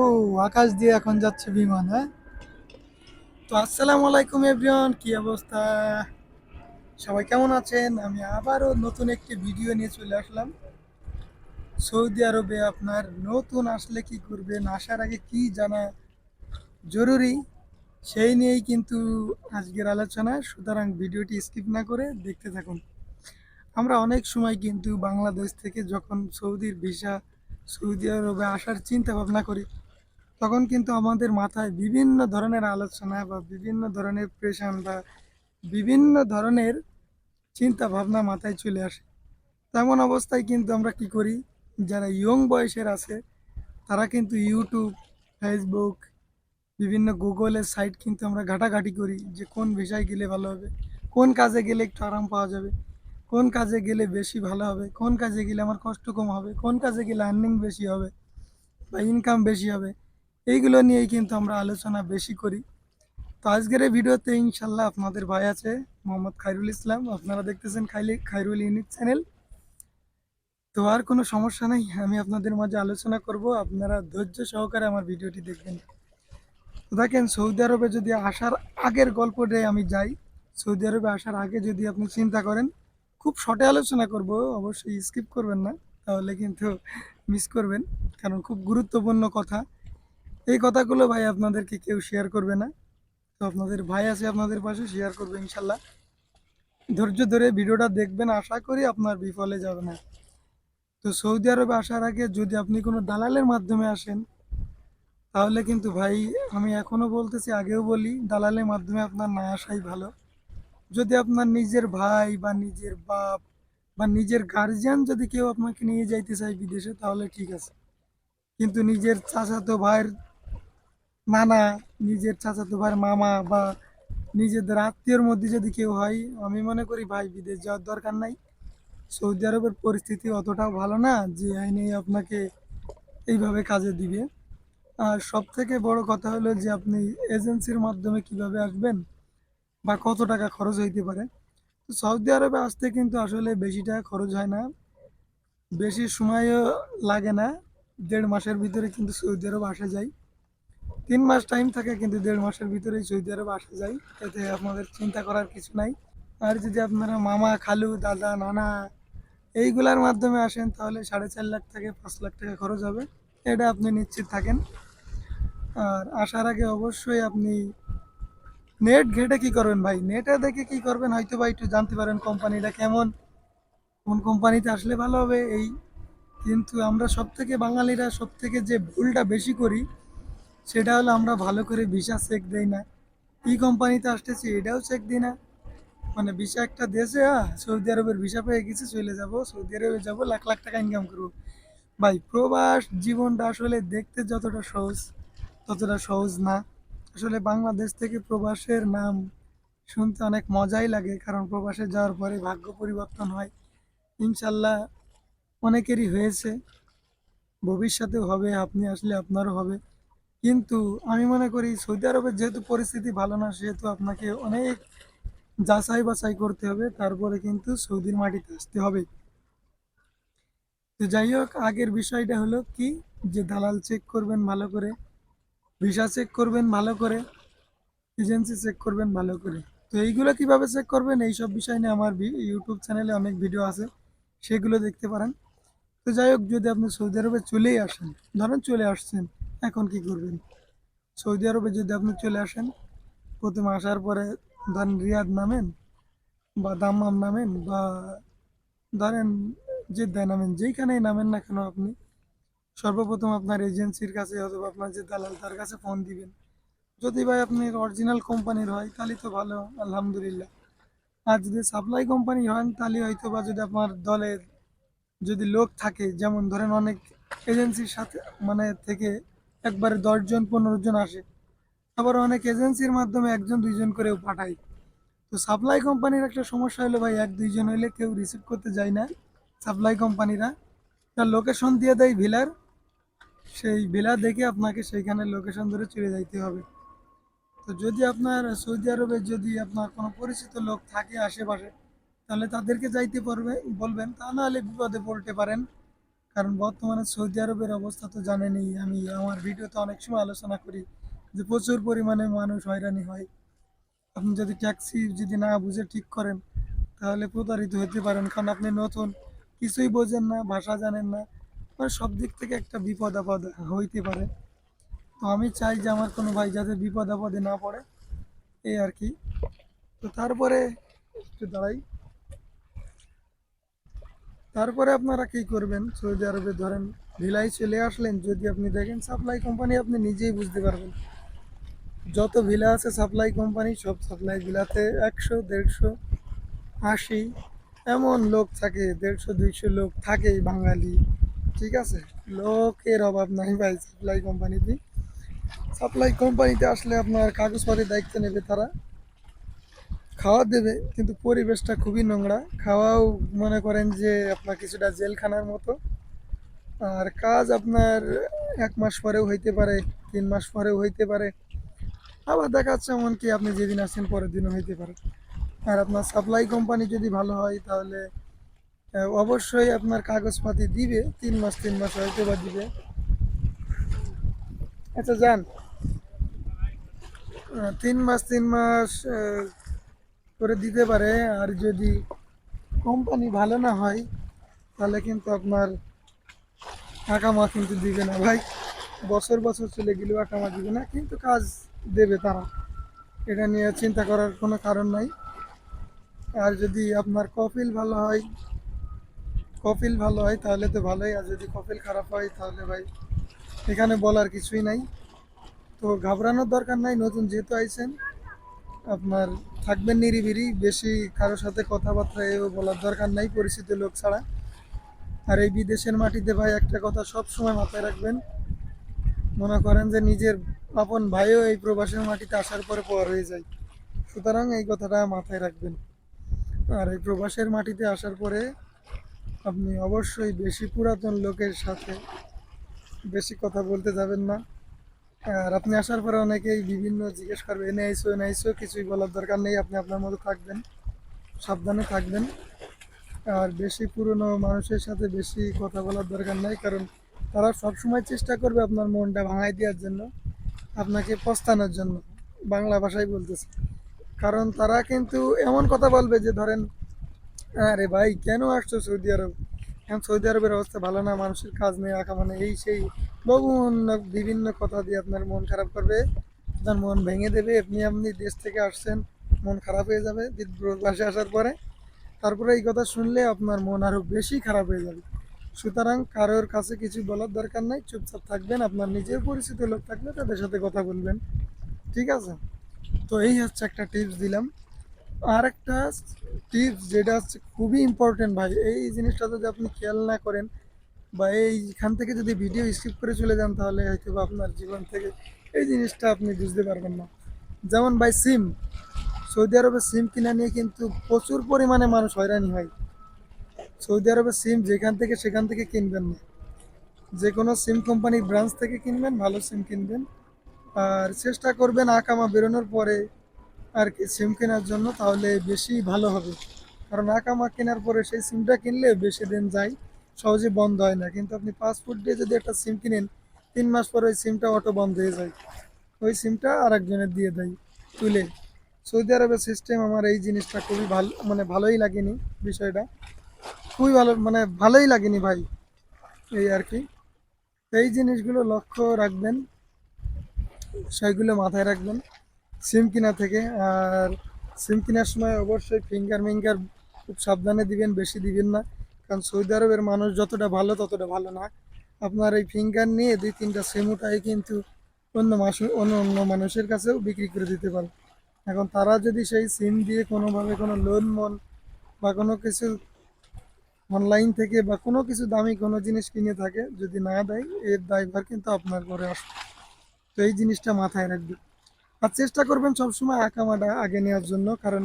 ও, আকাশ দিয়ে এখন যাচ্ছে বিমান হ্যাঁ? তো আসসালামু আলাইকুম এভরিওয়ান, কি অবস্থা? সবাই কেমন আছেন? আমি আবারও নতুন একটি ভিডিও নিয়ে চলে আসলাম। সৌদি আরবে আপনার নতুন আসলে কি করবেন, আসার আগে কি জানা জরুরি, সেই নিয়েই কিন্তু আজকের আলোচনা। সুতরাং ভিডিওটি স্কিপ না করে দেখতে থাকুন। আমরা অনেক সময় কিন্তু বাংলাদেশ থেকে যখন সৌদির ভিসা, সৌদি আরবে আসার চিন্তা ভাবনা করি তখন কিন্তু আমাদের মাথায় বিভিন্ন ধরনের আলোচনা বা বিভিন্ন ধরনের প্রেশান বা বিভিন্ন ধরনের চিন্তা ভাবনা মাথায় চলে আসে। তেমন অবস্থায় কিন্তু আমরা কি করি? যারা ইয়ং বয়সের আছে, তারা কিন্তু ইউটিউব ফেসবুক বিভিন্ন গুগলের সাইট কিন্তু আমরা ঘাটাঘাটি করি যে কোন বিষয় গেলে ভালো হবে, কোন কাজে গেলে একটু আরাম পাওয়া যাবে, কোন কাজে গেলে বেশি ভালো হবে, কোন কাজে গেলে আমার কষ্ট কম হবে, কোন কাজে গেলে আর্নিং বেশি হবে বা ইনকাম বেশি হবে। এইগুলো নিয়েই কিন্তু আমরা আলোচনা বেশি করি। তো আজকের এই ভিডিওতে ইনশাল্লাহ আপনাদের ভাই আছে মোহাম্মদ খাইরুল ইসলাম। আপনারা দেখতেছেন খাইলি খাইরুল ইউনিট চ্যানেল। তো আর কোনো সমস্যা নেই, আমি আপনাদের মাঝে আলোচনা করব। আপনারা ধৈর্য সহকারে আমার ভিডিওটি দেখবেন। দেখেন, সৌদি আরবে যদি আসার আগের গল্পটাই আমি যাই, সৌদি আরবে আসার আগে যদি আপনি চিন্তা করেন, খুব শর্টে আলোচনা করব, অবশ্যই স্কিপ করবেন না, তাহলে কিন্তু মিস করবেন, কারণ খুব গুরুত্বপূর্ণ কথা। এই কথাগুলো ভাই আপনাদেরকে কেউ শেয়ার করবে না। তো আপনাদের ভাই আছে আপনাদের পাশে শেয়ার করবে ইনশাল্লাহ। ধৈর্য ধরে ভিডিওটা দেখবেন, আশা করি আপনার বিফলে যাবে না। তো সৌদি আরবে আসার আগে যদি আপনি কোনো দালালের মাধ্যমে আসেন, তাহলে কিন্তু ভাই আমি এখনও বলতেছি, আগেও বলি, দালালের মাধ্যমে আপনার না আসাই ভালো। যদি আপনার নিজের ভাই বা নিজের বাপ বা নিজের গার্জিয়ান যদি কেউ আপনাকে নিয়ে যাইতে চায় বিদেশে, তাহলে ঠিক আছে। কিন্তু নিজের চাচাতো ভাইয়ের নানা নিজের চাচাতো ভাইয়ের মামা বা নিজেদের আত্মীয়র মধ্যে যদি কেউ হয়, আমি মনে করি ভাই, বিদেশ যাওয়ার দরকার নাই। সৌদি আরবের পরিস্থিতি অতটাও ভালো না যে আইনে আপনাকে এইভাবে কাজে দিবে। আর সব থেকে বড় কথা হলো যে আপনি এজেন্সির মাধ্যমে কীভাবে আসবেন বা কত টাকা খরচ হইতে পারে। সৌদি আরবে আসতে কিন্তু আসলে বেশি টাকা খরচ হয় না। বেশি সময়ও লাগে না। দেড় মাসের ভিতরে কিন্তু সৌদি আরব আসা যায়। তিন মাস টাইম থাকে, কিন্তু দেড় মাসের ভিতরেই সৌদি আরব আসা যায়। এতে আপনাদের চিন্তা করার কিছু নাই। আর যদি আপনারা মামা, খালু, দাদা, নানা এইগুলার মাধ্যমে আসেন, তাহলে সাড়ে চার লাখ থেকে পাঁচ লাখ টাকা খরচ হবে। এটা আপনি নিশ্চিত থাকেন। আর আসার আগে অবশ্যই আপনি নেট ঘেটে কি করবেন ভাই? নেটে দেখে কি করবেন? হয়তো বা একটু জানতে পারেন কোম্পানিটা কেমন। কোন কোম্পানিতে আসলে ভালো হবে এই। কিন্তু আমরা সব থেকে বাঙালিরা সব থেকে যে ভুলটা বেশি করি সেটা হলো আমরা ভালো করে ভিসা চেক দেই না। কি কোম্পানিতে আসতেছি এটাও চেক দিই না। মানে ভিসা একটা দেশে হ্যাঁ সৌদি আরবের ভিসা পেয়ে গেছি, চলে যাব। সৌদি আরবে যাব, লাখ লাখ টাকা ইনকাম করব। ভাই, প্রবাস জীবনটা আসলে দেখতে যতটা সহজ, ততটা সহজ না। আসলে বাংলাদেশ থেকে প্রবাসের নাম শুনতে অনেক মজাই লাগে, কারণ প্রবাসে যাওয়ার পরে ভাগ্য পরিবর্তন হয়। ইনশাল্লাহ অনেকেরই হয়েছে। ভবিষ্যতেও হবে, আপনি আসলে আপনারও হবে। কিন্তু আমি মনে করি সৌদি আরবের যেহেতু পরিস্থিতি ভালো না, সেহেতু আপনাকে অনেক যাচাই বাছাই করতে হবে। তারপরে কিন্তু সৌদির মাটিতে আসতে হবে। তো যাই হোক, আগের বিষয়টা হলো কি? যে দালাল চেক করবেন ভালো করে, ভিসা চেক করবেন ভালো করে এজেন্সি চেক করবেন ভালো করে। তো এইগুলো কীভাবে চেক করবেন? এইসব বিষয় নিয়ে আমার ইউটিউব চ্যানেলে অনেক ভিডিও আছে, সেগুলো দেখতে পারেন। তো যাই হোক, যদি আপনি সৌদি আরবে চলেই আসেন, ধরেন চলে আসছেন এখন কি করবেন? সৌদি আরবে যদি আপনি চলে আসেন, প্রথমে আসার পরে ধরেন রিয়াদ নামেন বা দাম্মাম নামেন বা ধরেন জেদ্দায় নামেন, যেইখানেই নামেন না কেন আপনি সর্বপ্রথম আপনার এজেন্সির কাছে অথবা আপনার যে দালাল তার কাছে ফোন দিবেন। যদি ভাই আপনি অরিজিনাল কোম্পানির হয়, তাহলে তো ভালো, আলহামদুলিল্লাহ। আর যদি সাপ্লাই কোম্পানি হন, তাহলে হয়তো বা যদি আপনার দলের যদি লোক থাকে, যেমন ধরেন অনেক এজেন্সির সাথে মানে থেকে একবারে দশজন পনেরো জন আসে। আবার অনেক এজেন্সির মাধ্যমে একজন, দুইজন করেও পাঠায়। তো সাপ্লাই কোম্পানির একটা সমস্যা হলো ভাই, এক, দুইজন হইলে কেউ রিসিভ করতে যায় না সাপ্লাই কোম্পানিরা তার লোকেশন দিয়ে দেয় ভিলার সেই ভিলা দেখে আপনাকে সেইখানে লোকেশন ধরে চলে যাইতে হবে। তো যদি আপনার সৌদি আরবে যদি আপনার কোনো পরিচিত লোক থাকে আশেপাশে, তাহলে তাদেরকে যাইতে পারবে বলবেন। তা নাহলে বিপদে পড়তে পারেন। কারণ বর্তমানে সৌদি আরবের অবস্থা তো জানেনই, আমি আমার ভিডিওতে অনেক সময় আলোচনা করি যে প্রচুর পরিমাণে মানুষ হয়রানি হয়। আপনি যদি ট্যাক্সি যদি না বুঝে ঠিক করেন, তাহলে প্রতারিত হতে পারেন। কারণ আপনি নতুন, কিছুই বোঝেন না, ভাষা জানেন না মানে সব দিক থেকে একটা বিপদ আপদ হইতে পারে। তো আমি চাই যে আমার কোনো ভাই যাতে বিপদ আপদে না পড়ে, এই আর কি। তো তারপরে একটু দাঁড়াই। তারপরে আপনারা কি করবেন? সৌদি আরবে ধরেন ভিলাই চলে আসলেন, যদি আপনি দেখেন সাপ্লাই কোম্পানি আপনি নিজেই বুঝতে পারবেন। যত ভিলা আছে সাপ্লাই কোম্পানি সব সাপ্লাই ভিলাতে একশো, দেড়শো, আশি, এমন লোক থাকে, দেড়শো, দুইশো লোক থাকেই বাঙালি, ঠিক আছে? লোকের অভাব নাই ভাই সাপ্লাই কোম্পানিতে সাপ্লাই কোম্পানিতে আসলে আপনার কাগজপত্রের দায়িত্ব নেবে তারা। খাওয়া দেবে, কিন্তু পরিবেশটা খুবই নোংরা। খাওয়াও মনে করেন যে আপনার কিছুটা জেলখানার মতো। আর কাজ আপনার এক মাস পরেও হইতে পারে, তিন মাস পরেও হইতে পারে। আবার দেখা যাচ্ছে এমনকি আপনি যেদিন আসছেন পরের দিনও হইতে পারে। আর আপনার সাপ্লাই কোম্পানি যদি ভালো হয়, তাহলে অবশ্যই আপনার কাগজপাতি দিবে, তিন মাস তিন মাস হয়তো বা দিবে। আচ্ছা যান। তিন মাস তিন মাস করে দিতে পারে। আর যদি কোম্পানি ভালো না হয়, তাহলে কিন্তু আপনার আকামা কিন্তু দিবে না ভাই। বছর বছর চলে গেলেও আকামা দিবে না, কিন্তু কাজ দেবে তারা। এটা নিয়ে চিন্তা করার কোনো কারণ নাই। আর যদি আপনার কপিল ভালো হয় কপিল ভালো হয়, তাহলে তো ভালোই। আর যদি কপিল খারাপ হয়, তাহলে ভাই এখানে বলার কিছুই নাই। তো ঘাবড়ানোর দরকার নাই, নতুন যেহেতু আইছেন, আপনার থাকবেন নিরিবিরি বেশি কারোর সাথে কথাবার্তা এও বলার দরকার নাই, পরিচিত লোক ছাড়া। আর এই বিদেশের মাটিতে ভাই একটা কথা সব সময় মাথায় রাখবেন। মনে করেন যে নিজের আপন ভাইও এই প্রবাসের মাটিতে আসার পরে পর হয়ে যায়। সুতরাং এই কথাটা মাথায় রাখবেন। আর এই প্রবাসের মাটিতে আসার পরে আপনি অবশ্যই বেশি পুরাতন লোকের সাথে বেশি কথা বলতে যাবেন না। আর আপনি আসার পরে অনেকেই বিভিন্ন জিজ্ঞেস করবে এনে আইসো এনে আইসো কিছুই বলার দরকার নেই, আপনি আপনার মতো থাকবেন, সাবধানে থাকবেন। আর বেশি পুরনো মানুষের সাথে বেশি কথা বলার দরকার নাই, কারণ তারা সবসময় চেষ্টা করবে আপনার মনটা ভাঙাই দেওয়ার জন্য, আপনাকে পস্তানোর জন্য, বাংলা ভাষায় বলতেছে। কারণ তারা কিন্তু এমন কথা বলবে যে, ধরেন, আরে ভাই, কেন আসছো সৌদি আরব? এখন সৌদি আরবের অবস্থা ভালো না, মানুষের কাজ নেই, রাখা মানে এই সেই বিভিন্ন বিভিন্ন কথা দিয়ে আপনার মন খারাপ করবে। আপনার মন ভেঙে দেবে, আপনি আপনি দেশ থেকে আসছেন, মন খারাপ হয়ে যাবে বাসে আসার পরে। তারপরে এই কথা শুনলে আপনার মন আরও বেশি খারাপ হয়ে যাবে। সুতরাং কারোর কাছে কিছু বলার দরকার নাই, চুপচাপ থাকবেন, আপনার নিজের পরিচিত লোক থাকলে তাদের সাথে কথা বলবেন। ঠিক আছে? তো এই হচ্ছে একটা টিপস দিলাম। আর একটা টিপস যেটা হচ্ছে খুবই ইম্পর্টেন্ট ভাই, এই জিনিসটা যদি আপনি খেয়াল না করেন বা এইখান থেকে যদি ভিডিও স্কিপ করে চলে যান তাহলে হয়তো আপনার জীবন থেকে এই জিনিসটা আপনি বুঝতে পারবেন না। যেমন ভাই সিম সৌদি আরবে সিম কিনা নিয়ে কিন্তু প্রচুর পরিমাণে মানুষ হয়রানি হয়। সৌদি আরবে সিম যেখান থেকে সেখান থেকে কিনবেন না। যে কোনো সিম কোম্পানির ব্রাঞ্চ থেকে কিনবেন, ভালো সিম কিনবেন। আর চেষ্টা করবেন আকামা বেরোনোর পরে আর কি সিম কেনার জন্য, তাহলে বেশি ভালো হবে। কারণ আকামা কেনার পরে সেই সিমটা কিনলে বেশি দিন যায়, সহজে বন্ধ হয় না। কিন্তু আপনি পাসপোর্ট দিয়ে যদি একটা সিম কিনেন, তিন মাস পরে ওই সিমটা অটো বন্ধ হয়ে যায়। ওই সিমটা আরেকজনের দিয়ে দেয়, তুলে। সৌদি আরবের সিস্টেম আমার এই জিনিসটা খুবই ভালো মানে ভালোই লাগেনি বিষয়টা। খুবই ভালো মানে ভালোই লাগেনি ভাই, এই আর কি। এই জিনিসগুলো লক্ষ্য রাখবেন, সেগুলো মাথায় রাখবেন। সিম কিনা থেকে, আর সিম কেনার সময় অবশ্যই ফিঙ্গার মিঙ্গার খুব সাবধানে দিবেন, বেশি দিবেন না। কারণ সৌদি আরবের মানুষ যতটা ভালো, ততটা ভালো না। আপনার এই ফিঙ্গার নিয়ে দুই, তিনটা সিম উঠাই কিন্তু অন্য মাস, অন্য অন্য মানুষের কাছেও বিক্রি করে দিতে পারে এখন তারা যদি সেই সিম দিয়ে কোনোভাবে কোনো লোন মন বা কোনো কিছু অনলাইন থেকে বা কোনো কিছু দামি কোনো জিনিস কিনে থাকে, যদি না দেয়, এর দায়ভার কিন্তু আপনার ঘরে আসবে। তো এই জিনিসটা মাথায় রাখবে আর চেষ্টা করবেন সবসময় আকামাটা আগে নেওয়ার জন্য, কারণ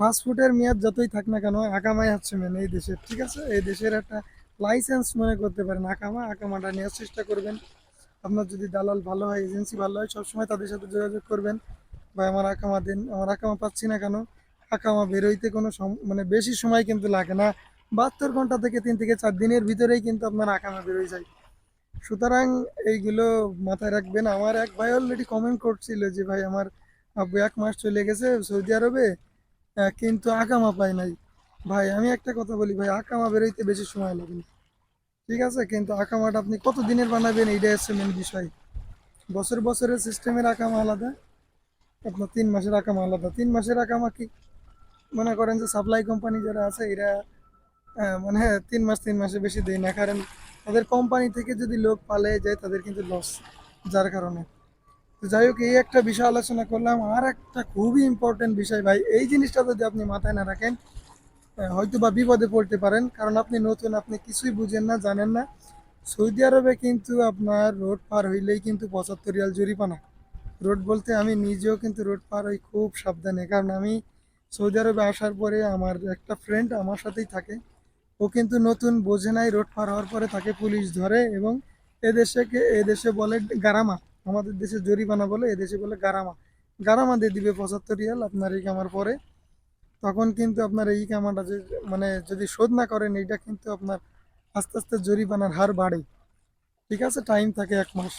পাসপোর্টের মেয়াদ যতই থাক না কেন, আকামাই হচ্ছে মেন এই দেশের, ঠিক আছে? এই দেশের একটা লাইসেন্স মনে করতে পারেন, আকামা, আকামাটা নেওয়ার চেষ্টা করবেন। আপনার যদি দালাল ভালো হয় এজেন্সি ভালো হয়, সবসময় তাদের সাথে যোগাযোগ করবেন। বা আমার আকামা দিন, আমার আকামা পাচ্ছি না কেন, আকামা বেরোইতে কোনো মানে বেশি সময় কিন্তু লাগে না। বাহাত্তর ঘণ্টা থেকে তিন থেকে চার দিনের ভিতরেই কিন্তু আপনার আকামা বেরোয় যায়। সুতরাং এইগুলো মাথায় রাখবেন। আমার এক ভাই অলরেডি কমেন্ট করছিল যে, ভাই, আমার আব্বু এক মাস চলে গেছে সৌদি আরবে কিন্তু আকামা পায় নাই। ভাই, আমি একটা কথা বলি, ভাই আকামা বেরোইতে বেশি সময় লাগে ঠিক আছে? কিন্তু আকামাটা আপনি কত দিনের বানাবেন এইটাই হচ্ছে মেন বিষয়। বছর বছরের সিস্টেমের আকামা আলাদা, আপনার তিন মাসের আকামা আলাদা। তিন মাসের আকামা কি? মনে করেন যে সাপ্লাই কোম্পানি যারা আছে, এরা মানে তিন মাস, তিন মাসে বেশি দেয় না। কারণ তাদের কোম্পানি থেকে যদি লোক পালে যায়, তাদের কিন্তু লস যার কারণে। যাই হোক, এই একটা বিষয় আলোচনা করলাম। আর একটা খুবই ইম্পর্টেন্ট বিষয় ভাই, এই জিনিসটা যদি আপনি মাথায় না রাখেন হয়তো বা বিপদে পড়তে পারেন। কারণ আপনি নতুন, আপনি কিছুই বুঝেন না, জানেন না। সৌদি আরবে কিন্তু আপনার রোড পার হইলেই কিন্তু পঁচাত্তর রিয়াল জরিমানা। রোড বলতে আমি নিজেও কিন্তু রোড পার হই খুব সাবধানে। কারণ আমি সৌদি আরবে আসার পরে আমার একটা ফ্রেন্ড আমার সাথেই থাকে। ও কিন্তু নতুন বোঝে নাই, রোড পার হওয়ার পরে তাকে পুলিশ ধরে এবং এদেশে এদেশে বলে গারামা। আমাদের দেশে জরিমানা বলে এদেশে বলে গারামা। গারামা দিয়ে দিবে পঁচাত্তর রিয়াল আপনার এই কামার পরে। তখন কিন্তু আপনার এই কামাটা যে মানে যদি শোধ না করেন, এইটা কিন্তু আপনার আস্তে আস্তে জরিমানার হার বাড়ে। ঠিক আছে টাইম থাকে এক মাস।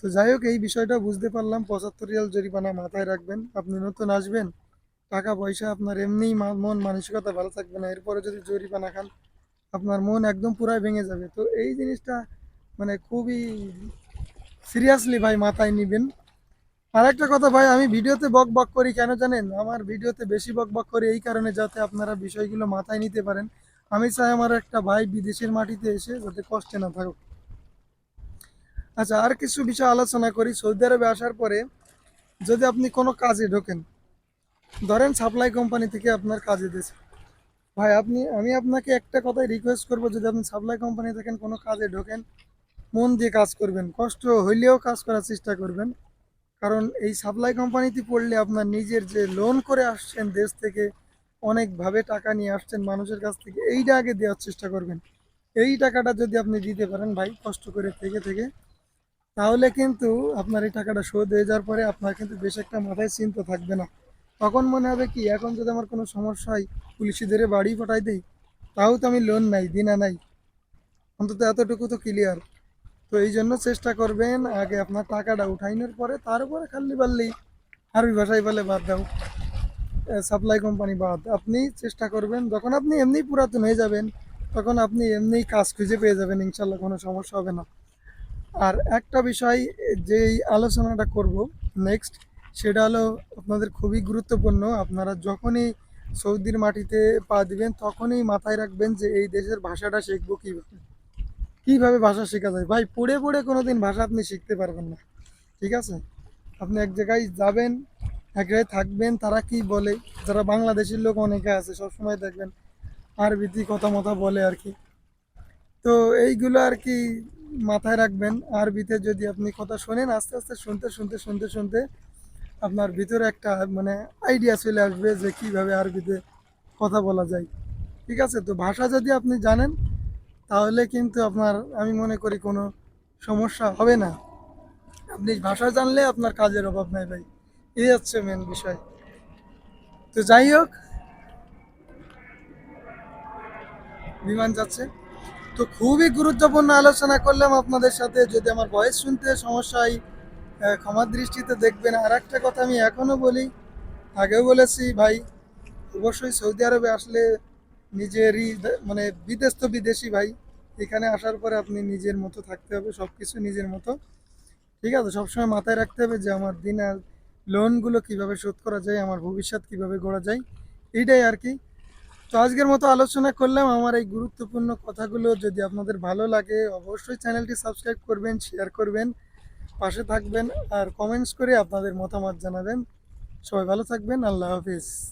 তো যাই হোক, এই বিষয়টা বুঝতে পারলাম। পঁচাত্তর রিয়াল জরিমানা মাথায় রাখবেন। আপনি নতুন আসবেন টাকা পয়সা আপনার এমনিই মন মানসিকতা ভালো থাকবে না। এরপরে যদি জরিমানা খান, আপনার মন একদম পুরাই ভেঙে যাবে। তো এই জিনিসটা মানে খুবই সিরিয়াসলি ভাই মাথায় নিবেন। আর একটা কথা ভাই, আমি ভিডিওতে বক বক করি কেন জানেন? আমার ভিডিওতে বেশি বক বক করি এই কারণে যাতে আপনারা বিষয়গুলো মাথায় নিতে পারেন। আমি চাই আমার একটা ভাই বিদেশের মাটিতে এসে যাতে কষ্টে না থাকুক। আচ্ছা আর কিছু বিষয় আলোচনা করি। সৌদি আরবে আসার পরে যদি আপনি কোনো কাজে ঢোকেন ধরেন সাপ্লাই কোম্পানি থেকে আপনার কাজে দিয়েছে ভাই, আপনি, আমি আপনাকে একটা কথাই রিকোয়েস্ট করব, যদি আপনি সাপ্লাই কোম্পানি থাকেন, কোনো কাজে ঢোকেন, মন দিয়ে কাজ করবেন, কষ্ট হইলেও কাজ করার চেষ্টা করবেন। কারণ এই সাপ্লাই কোম্পানিতে পড়লে আপনার নিজের যে লোন করে আসছেন দেশ থেকে, অনেকভাবে টাকা নিয়ে আসছেন মানুষের কাছ থেকে, এইটা আগে দেওয়ার চেষ্টা করবেন। এই টাকাটা যদি আপনি দিতে পারেন ভাই, কষ্ট করে থেকে থেকে, তাহলে কিন্তু আপনার এই টাকাটা শোধ হয়ে যাওয়ার পরে আপনার কিন্তু বেশ একটা মাথায় চিন্তা থাকবে না। তখন মনে হবে কি, এখন যদি আমার কোনো সমস্যা হয় পুলিশে ধরে বাড়ি পাঠাই দেই, তাও তো আমি লোন নাই দিনা নাই। অন্তত এতটুকু তো ক্লিয়ার তো এই জন্য চেষ্টা করবেন আগে আপনার টাকাটা উঠাইনের পরে তারপরে খাল্লি পারলেই আরবি ভাষায় বলে বাদ দাও। সাপ্লাই কোম্পানি বাদ। আপনি চেষ্টা করবেন, যখন আপনি এমনি পুরাতন হয়ে যাবেন, তখন আপনি এমনি কাজ খুঁজে পেয়ে যাবেন, ইনশাল্লাহ কোনো সমস্যা হবে না। আর একটা বিষয়, যেই আলোচনাটা করব নেক্সট সেটা হলো আপনাদের খুবই গুরুত্বপূর্ণ। আপনারা যখনই সৌদির মাটিতে পা দিবেন, তখনই মাথায় রাখবেন যে এই দেশের ভাষাটা শিখব কীভাবে। কীভাবে ভাষা শেখা যায়? ভাই, পড়ে পড়ে কোনো দিন ভাষা আপনি শিখতে পারবেন না। ঠিক আছে? আপনি এক জায়গায় যাবেন, এক জায়গায় থাকবেন, তারা কি বলে? যারা বাংলাদেশের লোক অনেকে আছে, সবসময় দেখবেন আরবিতে কথা মতা বলে আর কি। তো এইগুলো আর কি মাথায় রাখবেন। আরবিতে যদি আপনি কথা শোনেন, আস্তে আস্তে শুনতে শুনতে শুনতে শুনতে আপনার ভিতরে একটা মানে আইডিয়া চলে আসবে যে কীভাবে আরবিতে কথা বলা যায়। ঠিক আছে? তো ভাষা যদি আপনি জানেন, তাহলে কিন্তু আপনার, আমি মনে করি কোনো সমস্যা হবে না। আপনি ভাষা জানলে আপনার কাজের অভাব নাই ভাই। এই হচ্ছে মেন বিষয়। তো যাই হোক, বিমান যাচ্ছে। তো খুবই গুরুত্বপূর্ণ আলোচনা করলাম আপনাদের সাথে। যদি আমার ভয়েস শুনতে সমস্যা হয় ক্ষমার দৃষ্টিতে দেখবেন। আর একটা কথা আমি এখনও বলি, আগেও বলেছি, ভাই, অবশ্যই সৌদি আরবে আসলে নিজেরই মানে বিদেশ তো বিদেশি ভাই। এখানে আসার পরে আপনি নিজের মতো থাকতে হবে সব কিছু নিজের মতো। ঠিক আছে, সবসময় মাথায় রাখতে হবে যে আমার দিন আর লোনগুলো কীভাবে শোধ করা যায়, আমার ভবিষ্যৎ কীভাবে গড়া যায়, এইটাই আর কি। তো আজকের মতো আলোচনা করলাম। আমার এই গুরুত্বপূর্ণ কথাগুলো যদি আপনাদের ভালো লাগে, অবশ্যই চ্যানেলটি সাবস্ক্রাইব করবেন শেয়ার করবেন। পাশে থাকবেন আর কমেন্টস করে আপনাদের মতামত জানাবেন। সবাই ভালো থাকবেন আল্লাহ হাফিজ।